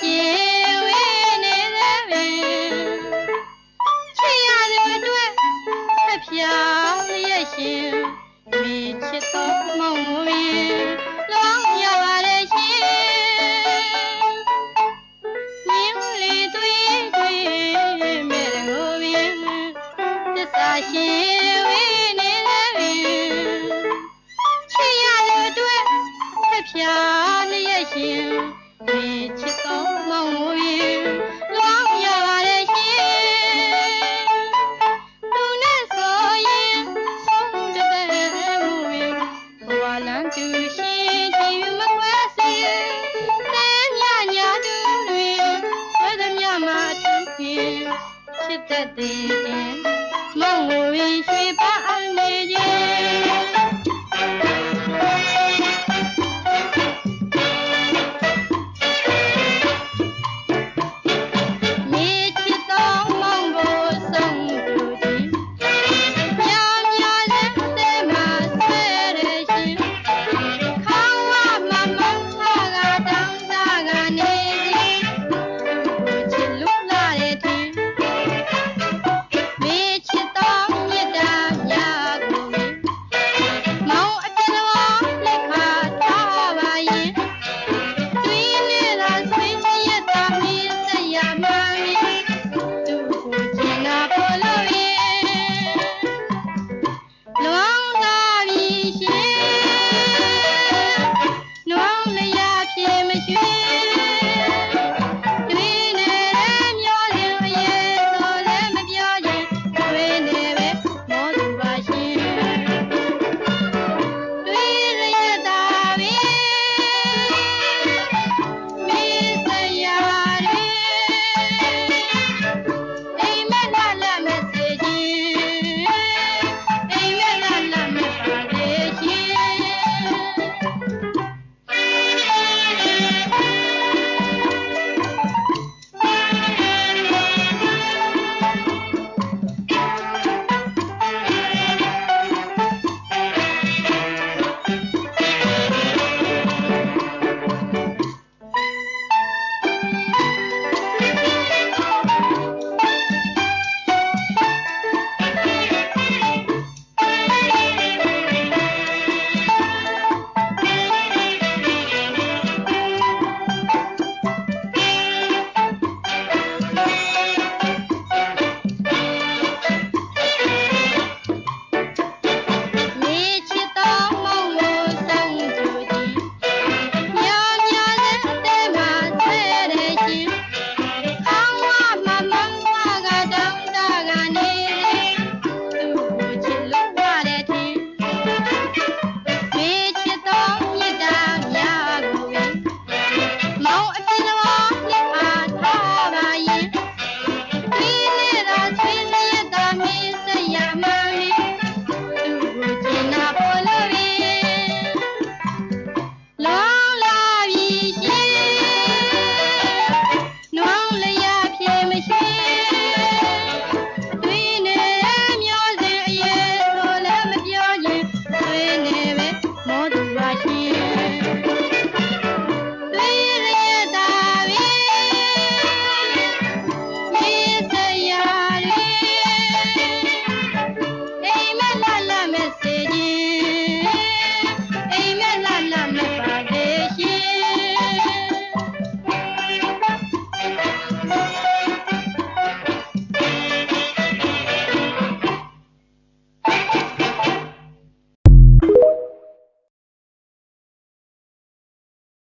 ရှင်ဝေနေသပင်ချစ်ရတဲ့အတွက်ဖျောင်းရဲ့ရှင်မိချစ်တော်မောင်ဝေလောင်းရပါလေရှင်မင်းလေးတွေ့တွေ့မဲ့ကိုဝေသစ္စာရှင်ဝေနေသပင်ချစ်ရတဲ့အတွက်ဖျောင်းရဲ့ရှင် Thank.